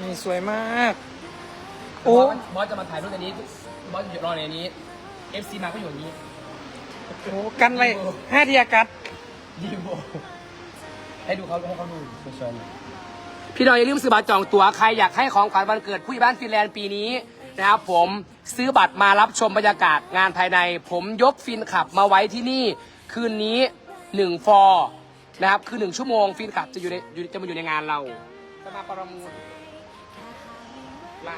นี่สวยมากโอ้โอ้ บอสจะมาถ่ายรูปในนี้ บอสอยู่รอในนี้ FC มาก็อยู่อย่างนี้โหกันไว้ห้าทีอากัดยีโบให้ดูเขาให้เขาดูสวยๆพี่น้องอย่าลืมซื้อบัตรจองตั๋วใครอยากให้ของขวัญวันเกิดผู้ใหญ่บ้านฟินแลนด์ปีนี้นะครับผมซื้อบัตรมารับชมบรรยากาศงานภายใน ผมยกฟินขับมาไว้ที่นี่ คืนนี้หนึ่งฟอร์นะครับคือหนึ่งชั่วโมงฟินขับจะอยู่ในอยู่จะมาอยู่ในงานเราจะมาประมูล มา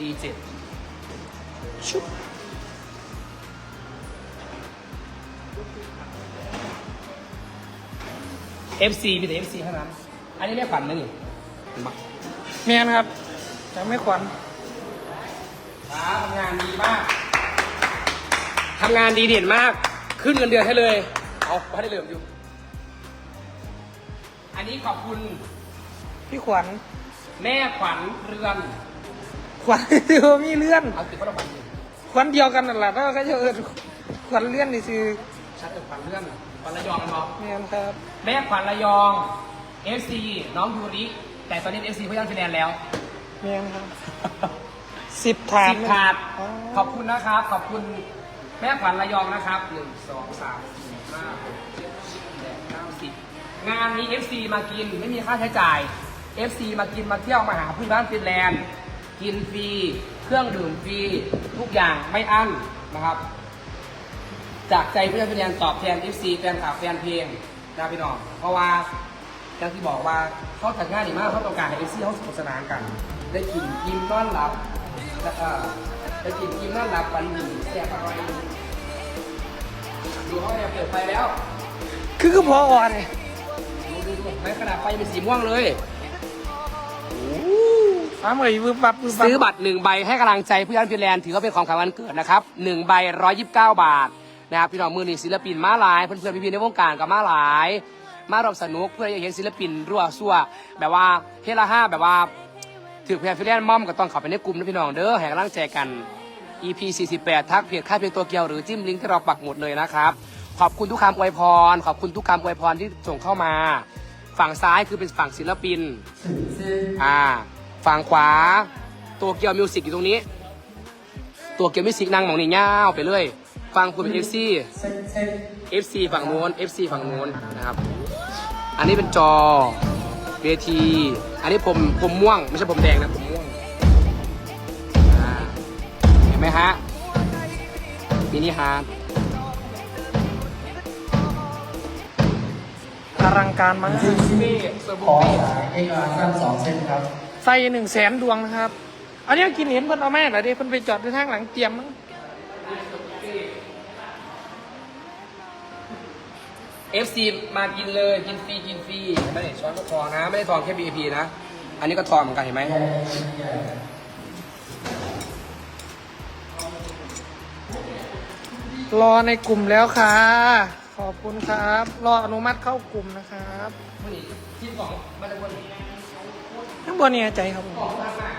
ดีเจ็ดชุบเอฟซีมีแต่เอฟซีเท่านั้น อันนี้เรียกขวัญไหมนี่มาเมียนครับจะไม่ขวัญครับทำงานดีมาก ทำงานดีเด่นมาก ขึ้นเงินเดือนให้เลย เอาไม่ได้เหลืออยู่ อันนี้ขอบคุณพี่ขวัญแม่ขวัญเรือน ขวัญเดียวมีเลื่อน เอาติดพระขวัญดิขวัญเดียวกันนั่นแหละถ้าเขาจะเอินขวัญเลื่อนนี่คือชัดเออขวัญเรือนขวัญระยองกันบอกเมียนครับ แม่ขวัญระยอง FC น้องยูริ แต่ตอนนี้ FC เขายังคะแนนแล้วเมียนครับสิบถาดสิบถาดอ๋อขอบคุณนะครับ ขอบคุณ แม่ขวัญระยองนะครับหนึ่งสองสามสี่ห้าหกเจ็ดแปดเก้าสิบงานนี้ FC มากินไม่มีค่าใช้จ่าย FC มากินมาเที่ยวมาหาเพื่อนบ้านฟินแลนด์ กินฟรีเครื่องดื่มฟรีทุกอย่างไม่อั้นนะครับ จากใจเพื่อนฟินแลนด์ตอบแทน FC แฟนคลับแฟนเพลงนะพี่น้องเพราะว่าอย่างที่บอกว่าเขาจัดงานดีมากเขาต้องการให้ FC เขาสนุกสนานกัน ได้กินยิ้มนอนหลับแล้วก็ ได้กินยิ้มนอนหลับฝันดีแซ่บอร่อยดูเขาเนี่ยเปิดไฟแล้ว คือคือพออ่อนเนี่ยดูดูดูในขนาดไฟเป็นสีม่วงเลยฟ้าเหมยวืบวับวืบวับซื้อบัตรหนึ่งใบให้กำลังใจผู้ยันฟินแลนด์ถือว่าเป็นของขวัญวันเกิดนะครับหนึ่งใบร้อยยิบเก้าบาทนะครับพี่น้องมือนี่ศิลปินมาหลายเพื่อนๆพี่ๆในวงการก็มาหลาย มารอบสนุกเพื่อจะเห็นศิลปินรั่วซั่วแบบว่าเฮดละห้าแบบว่า ถือเพจฟินแลนด์ม่อมก็ต้องเข้าไปในกลุ่มนะพี่น้องเด้อแห่กำลังใจกัน EP 48 ทักเพจค่ายเพลงตัวเกียวหรือจิ้มลิงก์ที่เราปักหมุดเลยนะครับ ขอบคุณทุกคำอวยพร ขอบคุณทุกคำอวยพรที่ส่งเข้ามา ฝั่งซ้ายคือเป็นฝั่งศิลปินอ่าฝั่งขวาตัวเกียวมิวสิกอยู่ตรงนี้ ตัวเกียวมิวสิกนั่งหมองนี่ย่าวไปเลยฟังคุณเป็น FC FC ฝั่งโน้น FC ฝั่งโน้นนะครับ อันนี้เป็นจอ เวที อันนี้ผมผมม่วง ไม่ใช่ผมแดงนะผมม่วงอ่าเห็นไหมฮะมินิฮาร์ดอลังการมากเฟ่ส่วนบุขอฟเฟ่สายเอกอาร์สั้นสองเส้นครับไฟหนึ่งแสนดวงนะครับ อันนี้กินเห็นเพิ่นเอาแม่เหรอเดิเพิ่นไปจอดที่ทางหลังเตรียมมั้ง เอฟซีมากินเลยกินฟรีกินฟรีเห็นไหมเนี่ยช้อนก็ทองนะ ไม่ได้ทองแค่ VIP นะ อันนี้ก็ทองเหมือนกันเห็นไหมรอในกลุ่มแล้วค่ะ ขอบคุณครับ รออนุมัติเข้ากลุ่มนะครับมื่อนี้ที่สองมันจะวนข้างบนเนี่ยใจครับผมออกมากมาก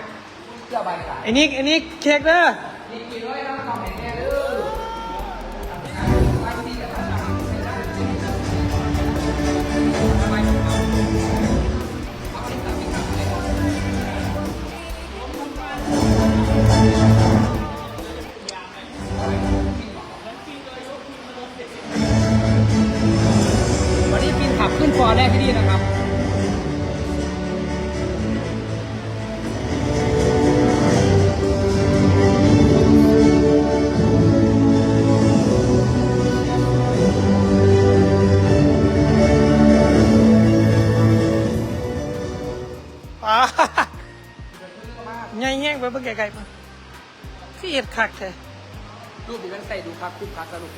เพื่อใบขายไอ้นี่ไอ้นี่เค้กเด้อ นี่กินด้วยนะทองแห่ง พี่เอ็ดคักแท้รูปนี้มันใส่ดูครับคุกคักสรุป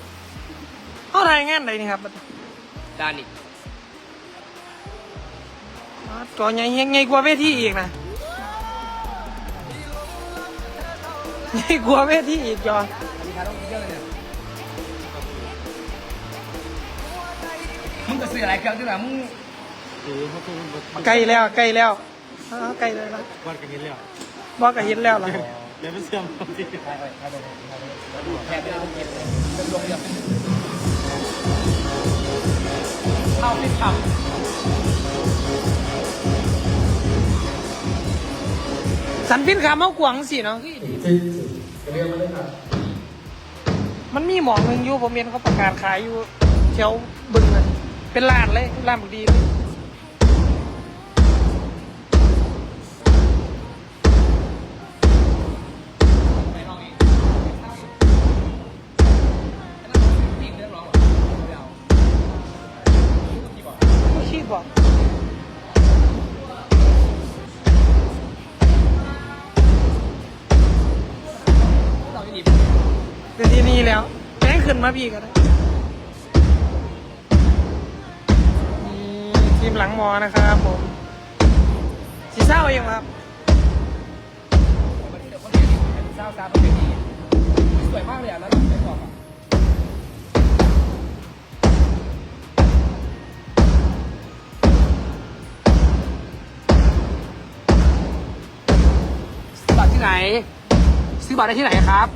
เขาถ่ายงานไหนนี่ครับดานิกอ๋อจอใหญ่แห้งใหญ่กว่าเวทีอีกนะใหญ่กว่าเวทีอีกจออันนี้ครับต้องเยอะเลยเนี่ยมึงจะซื้ออะไรเครื่องด้วยนะมึงใกล้แล้วใกล้แล้วอ๋อใกล้เลยละวันกันเห็นแล้วบอกก็เห็นแล้วล่ะ เดี๋ยวไปเสื่อมความจริงแอบไปเอาเก็บเลยเป็นลงเรือเป็นเข้าไม่ทำสันพินขามเอากวางสิเนาะที่มันมีหมองหนึ่งอยู่ผมเห็นเขาประกาศขายอยู่แถวบึงเป็นร้านเลยร้านบักดีเลย บอกเราไม่ดีเดี๋ยวทีนี้แล้วแม่งขึ้นมาพี่ก็ได้นี่ทีมหลังมอนะครับผมสีเศร้าเองครับมันเดี๋ยวคนเดียวเป็นเศร้าซาเป็นดีสวยมากเลยอะแล้วไม่บอกอะ ที่ไหน ซื้อบัตรได้ที่ไหนครับ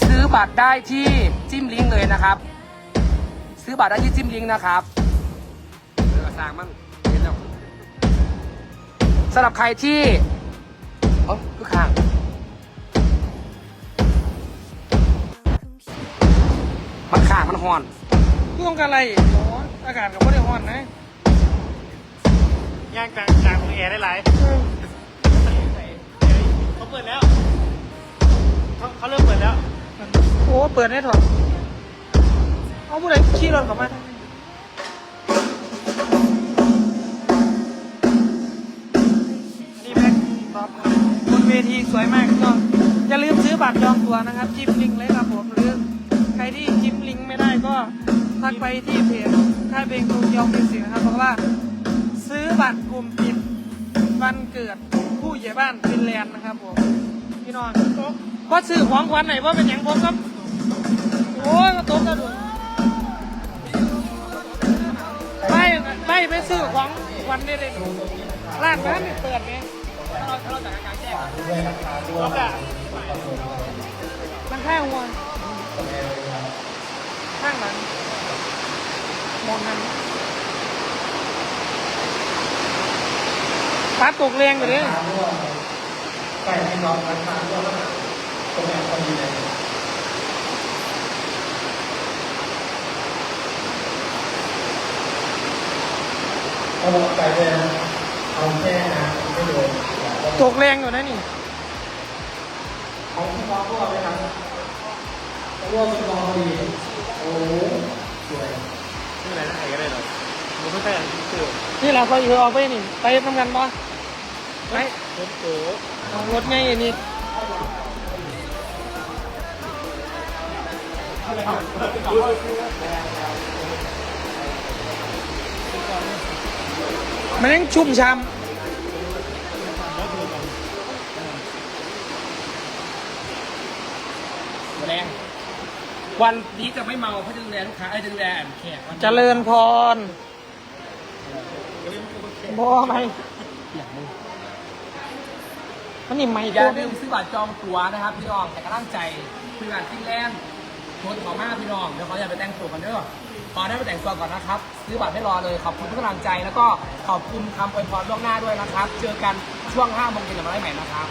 ซื้อบัตรได้ที่จิ้มลิงก์เลยนะครับ ซื้อบัตรได้ที่จิ้มลิงก์นะครับเออสร้างมั่งเห็นแล้วสำหรับใครที่เอ๋อคือข้างมันข้างมันหอนพี่ต้องการอะไรร้อนอากาศกับไม่ได้ร้อนนะย่างกลางกลางมือแอร์ได้หลายเขาเปิดแล้วเขาเขาเริ่มเปิดแล้ว โอ้ เปิดได้ถอดเอาผู้ใดขี่รถเข้ามานี่แม็กตอบครับบนเวทีสวยมากก็อย่าลืมซื้อบัตรจองตั๋วนะครับจิ้มลิงก์เลยครับผมหรือใครที่จิ้มลิงก์ไม่ได้ก็ทักไปที่เพจค่ายเพลงโตเกียวมิวสิกนะครับเพราะว่า ซื้อบัตรกลุ่มปิดวันเกิด ผู้ใหญ่บ้านฟินแลนด์นะครับผมพี่น้องเพราะซื้อของขวัญไหนว่าเป็นอย่างผมครับโอ้ยกระตกกระดุนไม่ไม่ไปซื้อของวันนี้เลยร้านนั้นเปิดไงด้วยราคาเราจัด้วยแล้วก็มันข้างหัวข้างหลังมองนั้น ฟ้าตกแรงไปเลยราคาด้วยไก่ให้น้องราคาด้วยตรงนี้พอดีเลยเอาไก่เลยเอาแค่น้ำไม่โดนตกแรงอยู่นะนี่เอาที่น้องพวกเลยครับพวกเป็นกองดีโอ้โหสวยไม่เป็นไรนะใครก็ได้หรอกมันไม่ใช่อันที่ซื้อนี่เราก็อยู่เอาไปนี่ ไปทำงานปะ ไปรถโตเอารถไงอันนี้มันยังชุ่มช้ำแรงวันนี้จะไม่เมาเพราะจะดูแลลูกค้าไอ้ยจะดูแลแขกวันนี้เจริญพรบ่ไหม อย่างมึง มันนี่ไม่อย่าตัวลืมซื้อบัตรจองตั๋วนะครับพี่น้องแต่กระตั้งใจคุยกันที่แลนโคตรขอมากพี่น้องเดี๋ยวขออย่าไปแต่งตัวกันเด้อขอได้ไปแต่งตัวก่อนนะครับ ซื้อบัตรไม่รอเลยขอบคุณทุกกำลังใจแล้วก็ขอบคุณคำอวยพรล่วงหน้าด้วยนะครับ เจอกันช่วง5โมงเย็นหรือได้ใหม่นะครับ